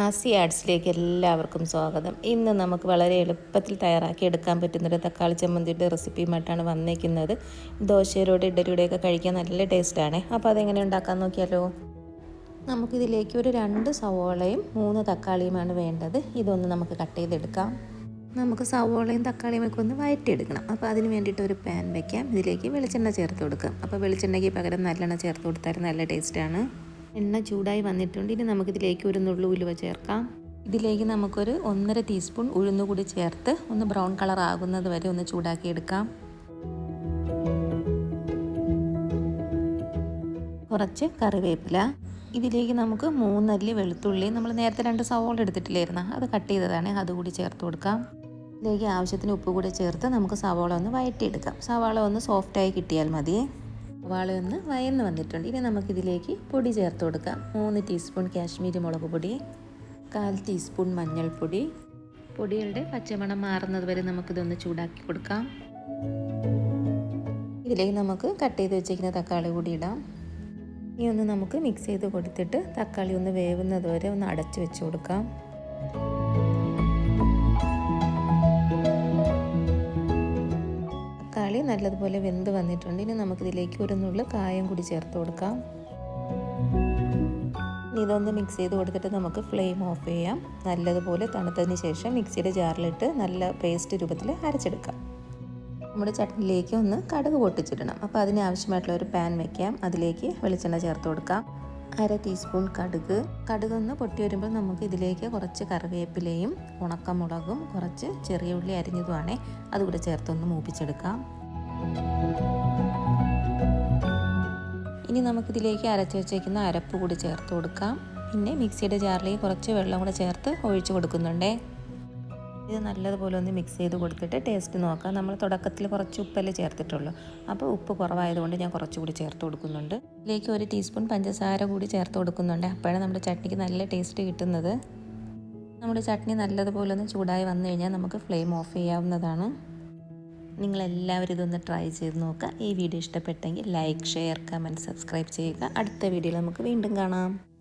ആസി ആർട്സിലേക്ക് എല്ലാവർക്കും സ്വാഗതം. ഇന്ന് നമുക്ക് വളരെ എളുപ്പത്തിൽ തയ്യാറാക്കി എടുക്കാൻ പറ്റുന്നൊരു തക്കാളി ചമ്മന്തിയുടെ റെസിപ്പിയുമായിട്ടാണ് വന്നേക്കുന്നത് ദോശയിലൂടെ ഇഡലിയുടെയൊക്കെ കഴിക്കാൻ നല്ല ടേസ്റ്റാണ് അപ്പോൾ അതെങ്ങനെ ഉണ്ടാക്കാൻ നോക്കിയാലോ? നമുക്കിതിലേക്ക് ഒരു രണ്ട് സവോളയും മൂന്ന് തക്കാളിയുമാണ് വേണ്ടത്. ഇതൊന്ന് നമുക്ക് കട്ട് ചെയ്തെടുക്കാം. നമുക്ക് സവോളയും തക്കാളിയും ഒക്കെ ഒന്ന് വഴറ്റിയെടുക്കണം അപ്പോൾ അതിന് വേണ്ടിയിട്ട് ഒരു പാൻ വയ്ക്കാം ഇതിലേക്ക് വെളിച്ചെണ്ണ ചേർത്ത് കൊടുക്കാം. അപ്പോൾ വെളിച്ചെണ്ണയ്ക്ക് പകരം നല്ലെണ്ണ ചേർത്ത് കൊടുത്താൽ നല്ല ടേസ്റ്റാണ് എണ്ണ ചൂടായി വന്നിട്ടുണ്ട്. ഇനി നമുക്കിതിലേക്ക് ഒരു നുള്ളു ഉലുവ ചേർക്കാം. ഇതിലേക്ക് നമുക്കൊരു ഒന്നര ടീസ്പൂൺ ഉഴുന്നു കൂടി ചേർത്ത് ഒന്ന് ബ്രൗൺ കളർ ആകുന്നത് വരെ ഒന്ന് ചൂടാക്കി എടുക്കാം. കുറച്ച് കറിവേപ്പില. ഇതിലേക്ക് നമുക്ക് മൂന്നല്ലി വെളുത്തുള്ളി. നമ്മൾ നേരത്തെ രണ്ട് സവോള എടുത്തിട്ടില്ലായിരുന്നു? അത് കട്ട് ചെയ്തതാണ്. അതുകൂടി ചേർത്ത് കൊടുക്കാം. ഇതിലേക്ക് ആവശ്യത്തിന് ഉപ്പ് കൂടി ചേർത്ത് നമുക്ക് സവോള ഒന്ന് വഴറ്റിയെടുക്കാം. സവാള ഒന്ന് സോഫ്റ്റായി കിട്ടിയാൽ മതി. സവാള ഒന്ന് വയന്ന് വന്നിട്ടുണ്ട്. ഇനി നമുക്കിതിലേക്ക് പൊടി ചേർത്ത് കൊടുക്കാം. മൂന്ന് ടീസ്പൂൺ കാശ്മീരി മുളക് പൊടി കാൽ ടീസ്പൂൺ മഞ്ഞൾപ്പൊടി. പൊടികളുടെ പച്ചമണം മാറുന്നത് വരെ നമുക്കിതൊന്ന് ചൂടാക്കി കൊടുക്കാം. ഇതിലേക്ക് നമുക്ക് കട്ട് ചെയ്ത് വെച്ചിരിക്കുന്ന തക്കാളി കൂടി ഇടാം. ഇനി ഒന്ന് നമുക്ക് മിക്സ് ചെയ്ത് കൊടുത്തിട്ട് തക്കാളി ഒന്ന് വേവുന്നത് വരെ ഒന്ന് അടച്ചു വെച്ച് കൊടുക്കാം. നല്ലതുപോലെ വെന്ത് വന്നിട്ടുണ്ട്. ഇനി നമുക്കിതിലേക്ക് ഒരു നുള്ളു കായം കൂടി ചേർത്ത് കൊടുക്കാം. ഇതൊന്ന് മിക്സ് ചെയ്ത് കൊടുത്തിട്ട് നമുക്ക് ഫ്ലെയിം ഓഫ് ചെയ്യാം. നല്ലതുപോലെ തണുത്തതിന് ശേഷം മിക്സിയുടെ ജാറിലിട്ട് നല്ല പേസ്റ്റ് രൂപത്തിൽ അരച്ചെടുക്കാം. നമ്മുടെ ചട്നിയിലേക്ക് ഒന്ന് കടുക് പൊട്ടിച്ചിടണം. അപ്പോൾ അതിനാവശ്യമായിട്ടുള്ള ഒരു പാൻ വെക്കാം. അതിലേക്ക് വെളിച്ചെണ്ണ ചേർത്ത് കൊടുക്കാം. അര ടീസ്പൂൺ കടുക്. കടുക് ഒന്ന് പൊട്ടി വരുമ്പോൾ നമുക്ക് ഇതിലേക്ക് കുറച്ച് കറിവേപ്പിലയും ഉണക്കമുളകും കുറച്ച് ചെറിയ ഉള്ളി അരിഞ്ഞതുമാണേ. അതുകൂടെ ചേർത്തൊന്ന് മൂപ്പിച്ചെടുക്കാം. ഇനി നമുക്കിതിലേക്ക് അരച്ച് വെച്ചേക്കുന്ന അരപ്പ് കൂടി ചേർത്ത് കൊടുക്കാം. പിന്നെ മിക്സിയുടെ ജാറിലേക്ക് കുറച്ച് വെള്ളം കൂടെ ചേർത്ത് ഒഴിച്ച് കൊടുക്കുന്നുണ്ടേ. ഇത് നല്ലതുപോലെ ഒന്ന് മിക്സ് ചെയ്ത് കൊടുത്തിട്ട് ടേസ്റ്റ് നോക്കാം. നമ്മൾ തുടക്കത്തിൽ കുറച്ച് ഉപ്പല്ലേ ചേർത്തിട്ടുള്ളൂ. അപ്പോൾ ഉപ്പ് കുറവായതുകൊണ്ട് ഞാൻ കുറച്ചുകൂടി ചേർത്ത് കൊടുക്കുന്നുണ്ട്. ഇതിലേക്ക് ഒരു ടീസ്പൂൺ പഞ്ചസാര കൂടി ചേർത്ത് കൊടുക്കുന്നുണ്ട്. അപ്പോഴാണ് നമ്മുടെ ചട്നിക്ക് നല്ല ടേസ്റ്റ് കിട്ടുന്നത്. നമ്മുടെ ചട്നി നല്ലതുപോലെ ഒന്ന് ചൂടായി വന്നു കഴിഞ്ഞാൽ നമുക്ക് ഫ്ലെയിം ഓഫ് ചെയ്യാവുന്നതാണ്. നിങ്ങളെല്ലാവരും ഇതൊന്ന് ട്രൈ ചെയ്ത് നോക്കുക. ഈ വീഡിയോ ഇഷ്ടപ്പെട്ടെങ്കിൽ ലൈക്ക് ഷെയർ കമന്റ് സബ്സ്ക്രൈബ് ചെയ്യുക. അടുത്ത വീഡിയോയിൽ നമുക്ക് വീണ്ടും കാണാം.